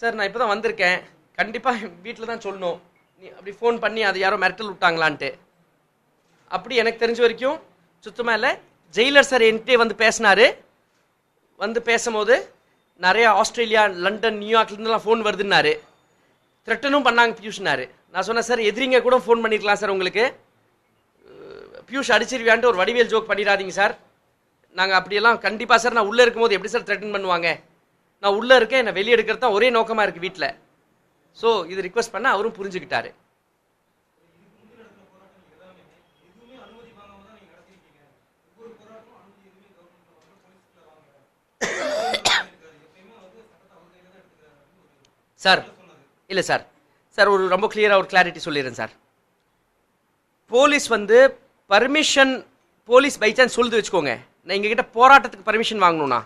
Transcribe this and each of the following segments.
Sir நான் இப்போ தான் வந்திருக்கேன். கண்டிப்பாக வீட்டில் தான் சொல்லணும். நீ அப்படி ஃபோன் பண்ணி அதை யாரோ மிரட்டல் விட்டாங்களான்ட்டு. அப்படி எனக்கு தெரிஞ்ச வரைக்கும் சுத்தமாக இல்லை. ஜெயிலர் சார் என்கிட்டே வந்து பேசினாரு. வந்து பேசும்போது நிறைய ஆஸ்திரேலியா லண்டன் நியூயார்க்லேருந்துலாம் ஃபோன் வருதுன்னாரு. த்ரெட்டனும் பண்ணாங்க பியூஷ்னாரு. நான் சொன்னேன் சார் எதிரிங்க கூட ஃபோன் பண்ணிருக்கலாம் சார் உங்களுக்கு. பியூஷ் அடிச்சிருவியான்ட்டு ஒரு வடிவேல் ஜோக் பண்ணிடாதீங்க சார். நாங்கள் அப்படியெல்லாம் கண்டிப்பாக சார் நான் உள்ளே இருக்கும்போது எப்படி சார் த்ரெட்டன் பண்ணுவாங்க? நான் உள்ளே இருக்கேன் என்னை வெளியே எடுக்கிறது தான் ஒரே நோக்கமாக இருக்குது வீட்டில் ஸோ இது ரிக்வஸ்ட் பண்ண அவரும் புரிஞ்சுக்கிட்டாரு. சார் இல்லை சார் சார் ஒரு ரொம்ப கிளியராக ஒரு கிளாரிட்டி சொல்லிடுறேன் சார் போலீஸ் வந்து பர்மிஷன் போலீஸ் பை சான்ஸ் சொல்லுது வச்சுக்கோங்க. நான் எங்ககிட்ட போராட்டத்துக்கு பர்மிஷன் வாங்கணும்னா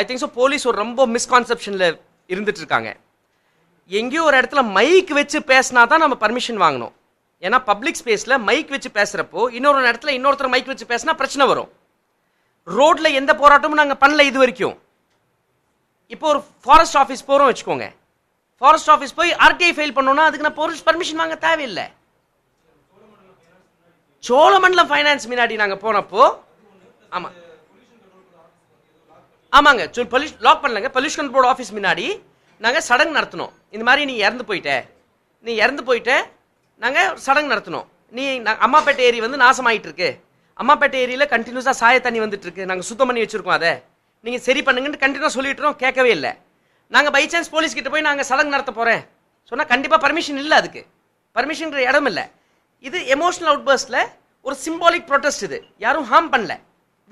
ஐ திங்க் ஸோ போலீஸ் ஒரு ரொம்ப மிஸ்கான்செப்ஷனில் இருந்துட்டு இருக்காங்க எங்கேயோ ஒரு இடத்துல மைக் வச்சு பேசினா தான் நம்ம பர்மிஷன் வாங்கணும். ஏன்னா பப்ளிக் ஸ்பேஸில் மைக் வச்சு பேசுகிறப்போ இன்னொரு இடத்துல இன்னொருத்தர் மைக் வச்சு பேசினா பிரச்சனை வரும். ரோட்டில் எந்த போராட்டமும் நாங்கள் பண்ணல இது வரைக்கும். இப்போ ஒரு ஃபாரஸ்ட் ஆஃபீஸ் போகிறோம் வச்சுக்கோங்க. ஃபாரஸ்ட் ஆஃபீஸ் போய் ஆர்டிஐ ஃபைல் பண்ணோன்னா அதுக்கு நான் போலீஸ் பர்மிஷன் வாங்க தேவையில்லை. சோழமண்டலம் ஃபைனான்ஸ் முன்னாடி நாங்கள் போனப்போ ஆமாம் ஆமாங்க சொல் பொல்யூஷ் லாக் பண்ணலங்க. பொல்யூஷன் போர்டு ஆஃபீஸ் முன்னாடி நாங்கள் சடங்கு நடத்தினோம். இந்த மாதிரி நீ இறந்து போயிட்ட. நீ இறந்து போயிட்ட நாங்கள் சடங்கு நடத்தினோம். நீ அம்மாப்பேட்டை ஏரி வந்து நாசமாயிட்டு இருக்கு அம்மாப்பேட்டை ஏரியில் கண்டினியூஸாக சாய தண்ணி வந்துட்டு இருக்கு நாங்கள் சுத்தம் பண்ணி வச்சிருக்கோம் அதை. நீங்கள் சரி பண்ணுங்கன்னு கண்டினியூஸாக சொல்லிட்டுறோம் கேட்கவே இல்லை. நாங்கள் பை சான்ஸ் போலீஸ் கிட்ட போய் நாங்கள் சடங்கு நடத்த போகிறேன் சொன்னால் கண்டிப்பாக பர்மிஷன் இல்லை அதுக்கு. பர்மிஷன்ற இடம் இல்லை. இது எமோஷனல் அவுட்பர்ஸ்ட்ல ஒரு சிம்பாலிக் ப்ரொட்டஸ்ட் இது. யாரும் ஹார்ம் பண்ணல.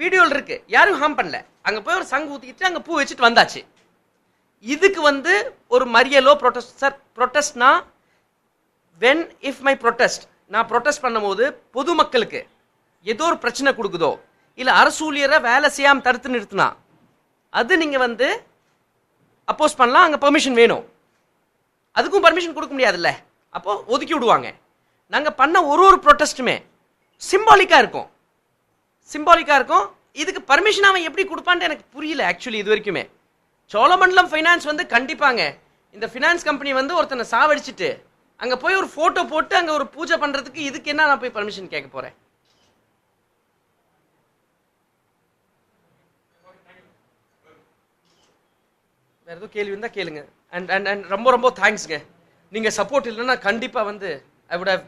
வீடியோவில் இருக்கு. யாரும் ஹார்ம் பண்ணல. அங்கே போய் ஒரு சங்கு ஊற்றிக்கிட்டு அங்கே பூ வச்சுட்டு வந்தாச்சு. இதுக்கு வந்து ஒரு மரியலோ ப்ரொட்டஸ்ட் சார் ப்ரொட்டஸ்ட்னா வென் இஃப் மை ப்ரொட்டஸ்ட் நான் ப்ரொட்டஸ்ட் பண்ணும்போது பொதுமக்களுக்கு ஏதோ ஒரு பிரச்சனை கொடுக்குதோ இல்லை அரசு ஊழியரை வேலை செய்யாமல் தடுத்து நிறுத்தினா அது நீங்கள் வந்து அப்போஸ் பண்ணலாம். அங்கே பெர்மிஷன் வேணும். அதுக்கும் பர்மிஷன் கொடுக்க முடியாதுல்ல. அப்போது ஒதுக்கி விடுவாங்க. நாங்கள் பண்ண ஒரு ஒரு ப்ரொட்டஸ்ட்டுமே சிம்பாலிக்காக இருக்கும். சிம்பாலிக்காக இருக்கும். இதுக்கு பர்மிஷன் அவன் எப்படி கொடுப்பான்ட்டு எனக்கு புரியல ஆக்சுவலி இது வரைக்குமே. சோழமண்டலம் ஃபைனான்ஸ் வந்து கண்டிப்பாங்க. இந்த ஃபினான்ஸ் கம்பெனி வந்து ஒருத்தனை சாவடிச்சுட்டு அங்கே போய் ஒரு ஃபோட்டோ போட்டு அங்கே ஒரு பூஜை பண்ணுறதுக்கு இதுக்கு என்ன நான் போய் பர்மிஷன் கேட்க போகிறேன் வேற எதுவும் கேள்வி இருந்தால் கேளுங்க. அண்ட் அண்ட் அண்ட் ரொம்ப ரொம்ப தேங்க்ஸுங்க நீங்கள் சப்போர்ட் இல்லைன்னா கண்டிப்பாக வந்து I would have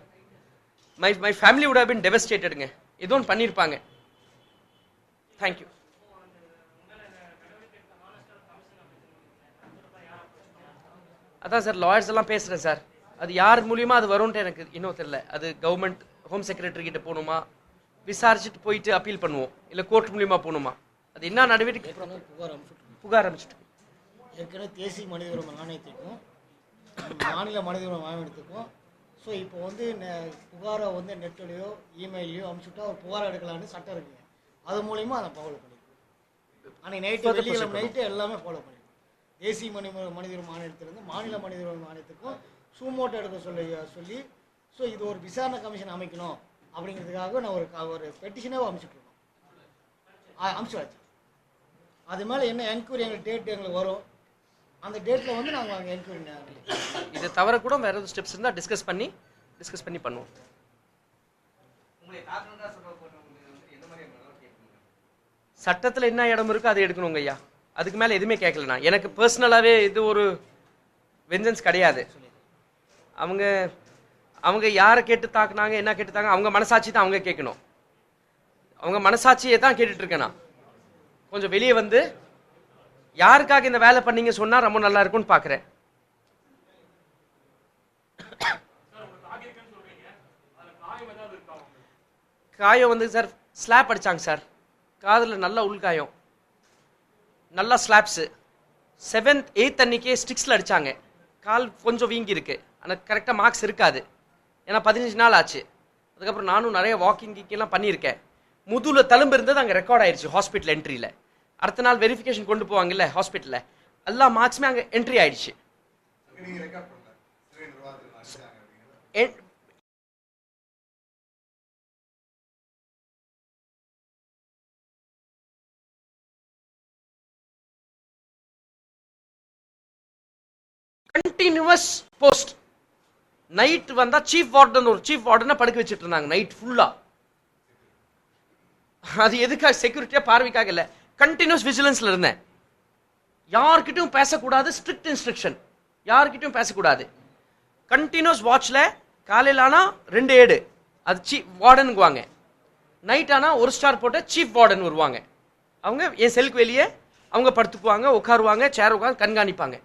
my my family have been devastatedங்க ஏதோ ஒன்று பண்ணியிருப்பாங்க தேங்க்யூ அதான் சார் லாயர்ஸ் எல்லாம் பேசுகிறேன் சார். அது யார் மூலியமா அது வரும்ன்ட்டு எனக்கு இன்னும் தெரியல. அது கவர்மெண்ட் ஹோம் செக்ரட்டரி கிட்ட போகணுமா? விசாரிச்சுட்டு போயிட்டு அப்பீல் பண்ணுவோம். இல்லை கோர்ட் மூலியமா போகணுமா? அது என்ன நடவடிக்கை? புகார் அமைச்சிட்டு ஏற்கனவே தேசிய மனித உரிமை ஆணையத்துக்கும் மாநில மனித உரிமை ஆணையத்துக்கும் ஸோ இப்போ வந்து நெ- புகாரை வந்து நெட்லையோ இமெயிலையோ அனுப்பிச்சுட்டா ஒரு புகார் எடுக்கலாம்னு சட்டம் இருக்குங்க. அது மூலியமா அதை ஃபாலோ பண்ணிருக்கோம் அன்னைக்கு நைட்டு வெள்ளிக்கிழமை நைட்டு எல்லாமே ஃபாலோ பண்ணிருக்கோம் தேசிய மனி மனித உரிமை ஆணையத்திலிருந்து மாநில மனித உரிமை ஆணையத்துக்கும் சூமோட்டோ எடுக்க சொல்லி சொல்லி ஸோ இது ஒரு விசாரணை கமிஷன் அமைக்கணும் அப்படிங்கிறதுக்காக நான் ஒரு ஒரு பெட்டிஷனாக அனுப்பிச்சுட்டு இருக்கோம் அனுப்பிச்சாச்சு அது மேலே என்ன என்கொயரி எங்களுக்கு டேட் எங்களுக்கு வரும்? அந்த டேட்டில் வந்து நாங்கள் அங்கே என்கொயரி இதை தவிர கூட வேற எதுவும் ஸ்டெப்ஸ் இருந்தால் டிஸ்கஸ் பண்ணி டிஸ்கஸ் பண்ணி பண்ணுவோம். சட்டத்தில் என்ன இடம் இருக்கோ அதை எடுக்கணுங்க ஐயா. அதுக்கு மேலே எதுவுமே கேட்கல நான். எனக்கு பர்சனலாகவே இது ஒரு வெஞ்சன்ஸ் கிடையாது. அவங்க அவங்க யாரை கேட்டு தாக்குனாங்க என்ன கேட்டு தாங்க அவங்க மனசாட்சி தான் அவங்க கேட்கணும். அவங்க மனசாட்சியை தான் கேட்டுட்டு இருக்கேன் நான். கொஞ்சம் வெளியே வந்து யாருக்காக இந்த வேலை பண்ணீங்க சொன்னா ரொம்ப நல்லா இருக்கும்னு பார்க்குறேன் காயம் வந்து சார் ஸ்லாப் அடிச்சாங்க சார். காதில் நல்ல உள்காயம் நல்லா ஸ்லாப்ஸு செவன்த் எயித் அன்னைக்கே ஸ்டிக்ஸில் அடிச்சாங்க. கால் கொஞ்சம் வீங்கி இருக்கு. ஆனால் கரெக்டாக மார்க்ஸ் இருக்காது. ஏன்னா பதினஞ்சு நாள் ஆச்சு. அதுக்கப்புறம் நானும் நிறைய வாக்கிங் கீக்கெல்லாம் பண்ணியிருக்கேன். முதுல தழும்பு இருந்தது அங்கே ரெக்கார்ட் ஆயிடுச்சு ஹாஸ்பிட்டல் என்ட்ரியில் அடுத்த நாள் வெரிஃபிகேஷன் கொண்டு போவாங்கல்ல ஹாஸ்பிட்டலில் எல்லா மார்க்ஸுமே அங்கே என்ட்ரி ஆயிடுச்சு. கண்டினியூவஸ் போஸ்ட் நைட் வந்தா சீஃப் வார்டன் ஒரு சீஃப் வார்டனை படுக்க வச்சுட்டு இருந்தாங்க நைட் ஃபுல்லா அது எதுக்காக செக்யூரிட்டியா பார்வைக்காக இல்லை. கண்டினியூஸ் விஜிலன்ஸ்ல இருந்தேன். யார்கிட்டயும் பேசக்கூடாது ஸ்ட்ரிக்ட் இன்ஸ்ட்ரக்ஷன் யார்கிட்டயும் பேசக்கூடாது. கண்டினியூஸ் வாட்ச்ல காலையில் ஆனால் ரெண்டு ஏடு. அது சீஃப் வார்டனுக்குவாங்க நைட் ஆனால் ஒரு ஸ்டார் போட்ட சீஃப் வார்டன் வருவாங்க. அவங்க என் செல்க்கு வெளியே அவங்க படுத்துக்குவாங்க உட்காருவாங்க சேர் உட்காந்து கண்காணிப்பாங்க.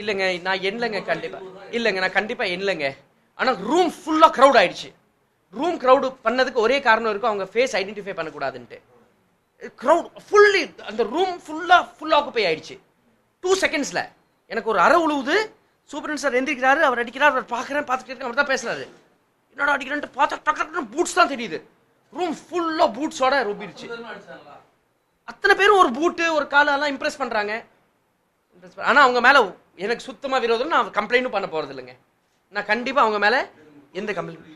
இல்லைங்க நான் எண்ணலைங்க கண்டிப்பாக இல்லைங்க நான் கண்டிப்பாக எண்ணலைங்க ஆனால் ரூம் ஃபுல்லாக க்ரௌட் ஆயிடுச்சு. ரூம் க்ரௌடு பண்ணதுக்கு ஒரே காரணம் இருக்கும் அவங்க ஃபேஸ் ஐடென்டிஃபை பண்ணக்கூடாதுன்ட்டு. க்ரௌட் ஃபுல்லி அந்த ரூம் ஃபுல்லாக ஃபுல் ஆக்குப்பை ஆயிடுச்சு. டூ செகண்ட்ஸில் எனக்கு ஒரு அற உழுவுது. சூப்பரன் சார் எந்திரிக்கிறாரு அவர் அடிக்கிறார் அவர் பார்க்குறேன் பார்த்துட்டு இருக்கேன் அவர் தான் பேசுறாரு. என்னடா அடிக்கிறேன்ட்டு பார்த்தா டக்கு டக்குனு பூட்ஸ் தான் தெரியுது. ரூம் ஃபுல்லாக பூட்ஸோட ரொம்பிடுச்சு. அத்தனை பேரும் ஒரு பூட்டு ஒரு காலெல்லாம் இம்ப்ரெஸ் பண்ணுறாங்க ஆனால் அவங்க மேலே எனக்கு சுத்தமாக விரோதம் நான் கம்ப்ளைண்ட்டும் பண்ண போகிறது இல்லைங்க நான் கண்டிப்பா அவங்க மேல எந்த கம்ப்ளைண்ட்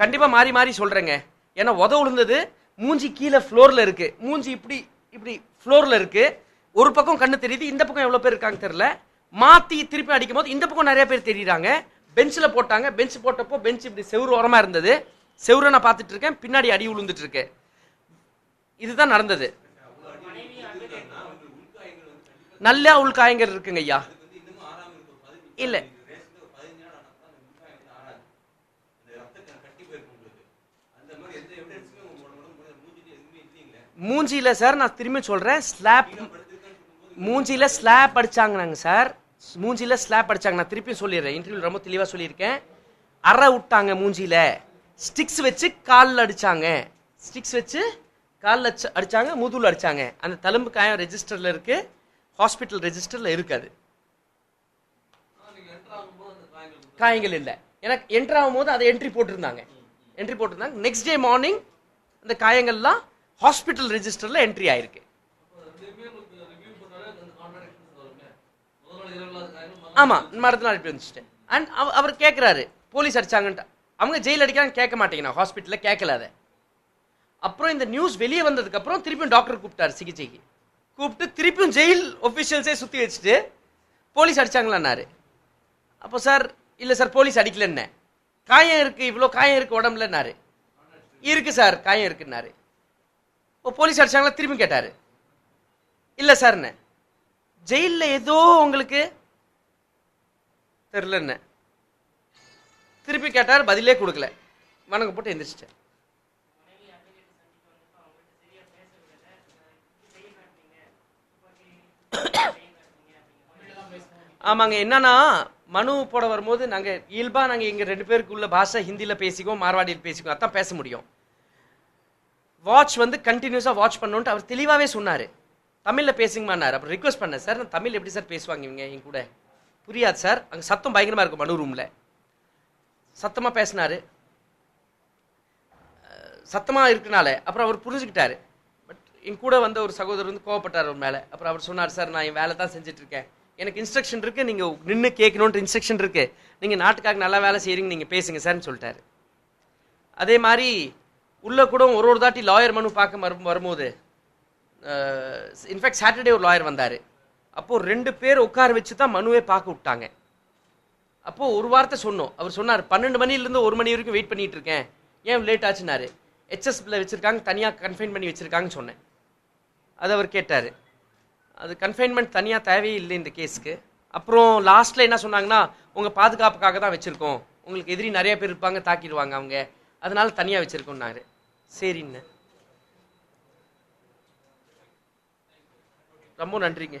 கண்டிப்பா மாறி மாறி சொல்றேங்க. ஏன்னா உத விழுந்தது மூஞ்சி கீழே ஃப்ளோர்ல இருக்கு. மூஞ்சி இப்படி இப்படி ஃப்ளோர்ல இருக்கு. ஒரு பக்கம் கண்ணு தெரியுது இந்த பக்கம் எவ்வளோ பேர் இருக்காங்க தெரியல. மாத்தி திருப்பி அடிக்கும் போது இந்த பக்கம் நிறைய பேர் தெரியுறாங்க. பெஞ்சில் போட்டாங்க. பெஞ்ச் போட்டப்போ பெஞ்ச் இப்படி செவ்வறு ஓரமாக இருந்தது. செவ்வரை நான் பார்த்துட்டு இருக்கேன். பின்னாடி அடி விழுந்துட்டு இருக்கு. இதுதான் நடந்தது. நல்ல உள்காயங்கள் இருக்குங்க ஐயா. இல்ல. மூஞ்சியில சார் நான் திரும்பி சொல்றேன். ஸ்லாப் மூஞ்சியில ஸ்லாப் அடிச்சாங்கனாங்க சார். மூஞ்சியில ஸ்லாப் அடிச்சாங்க. நான் திருப்பி சொல்லிடுறேன். இன்டர்வியூ ரொம்ப தெளிவா சொல்லியிருக்கேன். அரை விட்டாங்க மூஞ்சியில. ஸ்டிக்ஸ் வச்சு காலில் அடிச்சாங்க. ஸ்டிக்ஸ் வச்சு காலில் அடிச்சாங்க முதுகுல அடிச்சாங்க. அந்த தழும்பு காயம் ரெஜிஸ்டர்ல இருக்கு. ஹாஸ்பிட்டல் ரெஜிஸ்டர்ல இருக்காது. காயங்கள் இல்லை. எனக்கு என்ட்ரு ஆகும்போது அதை என்ட்ரி போட்டிருந்தாங்க. என்ட்ரி போட்டிருந்தாங்க. நெக்ஸ்ட் டே மார்னிங் அந்த காயங்கள்லாம் ஹாஸ்பிட்டல் ரெஜிஸ்டர்ல என்ட்ரி ஆயிருக்கு. ஆமா மரத்து நாள் இப்படி வந்துச்சு அண்ட் அவர் கேட்குறாரு போலீஸ் அடிச்சாங்கன்ட்டு. அவங்க ஜெயில் அடிக்கிறாங்க கேட்க மாட்டேங்கிறான் ஹாஸ்பிட்டலில் கேட்கல அதை. அப்புறம் இந்த நியூஸ் வெளியே வந்ததுக்கு அப்புறம் திருப்பியும் டாக்டர் கூப்பிட்டாரு சிகிச்சைக்கு. கூப்பிட்டு திருப்பியும் ஜெயில் ஒஃபிஷியல்ஸே சுற்றி வச்சுட்டு போலீஸ் அடிச்சாங்களான்னாரு. அப்போ சார் இல்லை சார் போலீஸ் அடிக்கலன்னு. காயம் இருக்குது இவ்வளோ காயம் இருக்கு உடம்புலன்னாரு. இருக்குது சார் காயம் இருக்குன்னாரு. இப்போ போலீஸ் அடிச்சாங்களா? திரும்பி கேட்டார். இல்லை சார்ண்ணே ஜெயிலில் ஏதோ உங்களுக்கு? தெரிலண்ண திருப்பி கேட்டார் பதிலே கொடுக்கல. வணக்கம் போட்டு எந்திரிச்சிட்டேன். ஆமாங்க என்னன்னா மனு போட வரும்போது நாங்க இயல்பா நாங்க எங்க ரெண்டு பேருக்குள்ள பாஷை ஹிந்தியில் பேசிக்குவோம் மார்வாடியில் பேசிக்குவோம் அதான் பேச முடியும். வாட்ச் வந்து கண்டினியூஸா வாட்ச் பண்ணணுன்ட்டு அவர் தெளிவாகவே சொன்னார். தமிழில் பேசுங்கமானார் அப்புறம் ரிக்வஸ்ட் பண்ணேன் சார் நான் தமிழ் எப்படி சார் பேசுவாங்க இவங்க என் கூட? புரியாது சார். அங்கே சத்தம் பயங்கரமாக இருக்கும் மனு ரூமில் சத்தமாக பேசினாரு. சத்தமாக இருக்கனால அப்புறம் அவர் புரிஞ்சுக்கிட்டாரு. பட் என் கூட வந்த ஒரு சகோதரர் வந்து கோவப்பட்டார் அவர் மேலே. அப்புறம் அவர் சொன்னார் சார் நான் என் வேலை தான் செஞ்சிட்ருக்கேன் எனக்கு இன்ஸ்ட்ரக்ஷன் இருக்குது நீங்கள் நின்று கேட்கணுன்ற இன்ஸ்ட்ரக்ஷன் இருக்குது நீங்கள் நாட்டுக்காக நல்லா வேலை செய்கிறீங்க நீங்கள் பேசுங்க சார்னு சொல்லிட்டாரு. அதே மாதிரி உள்ளே கூட ஒரு ஒரு தாட்டி லாயர் மனு பார்க்க வரும் வரும்போது இன்ஃபேக்ட் சாட்டர்டே ஒரு லாயர் வந்தார். அப்போது ரெண்டு பேர் உட்கார வச்சு தான் மனுவே பார்க்க விட்டாங்க. அப்போது ஒரு வார்த்தை சொன்னோம். அவர் சொன்னார் பன்னெண்டு மணிலேருந்து ஒரு மணி வரைக்கும் வெயிட் பண்ணிகிட்டு இருக்கேன். ஏன் லேட் ஆச்சுனாரு ஹெச்எஸ்பியில் வச்சுருக்காங்க தனியாக கன்ஃபைன் பண்ணி வச்சுருக்காங்கன்னு சொன்னேன். அது அவர் கேட்டார். அது கன்ஃபைன்மெண்ட் தனியாக தேவையே இல்லை இந்த கேஸுக்கு அப்புறம் லாஸ்ட்டில் என்ன சொன்னாங்கன்னா உங்கள் பாதுகாப்புக்காக தான் வச்சுருக்கோம். உங்களுக்கு எதிரி நிறைய பேர் இருப்பாங்க தாக்கிடுவாங்க அவங்க. அதனால தனியாக வச்சுருக்கோன்னாரு சரின்னு. ரொம்ப நன்றிங்க.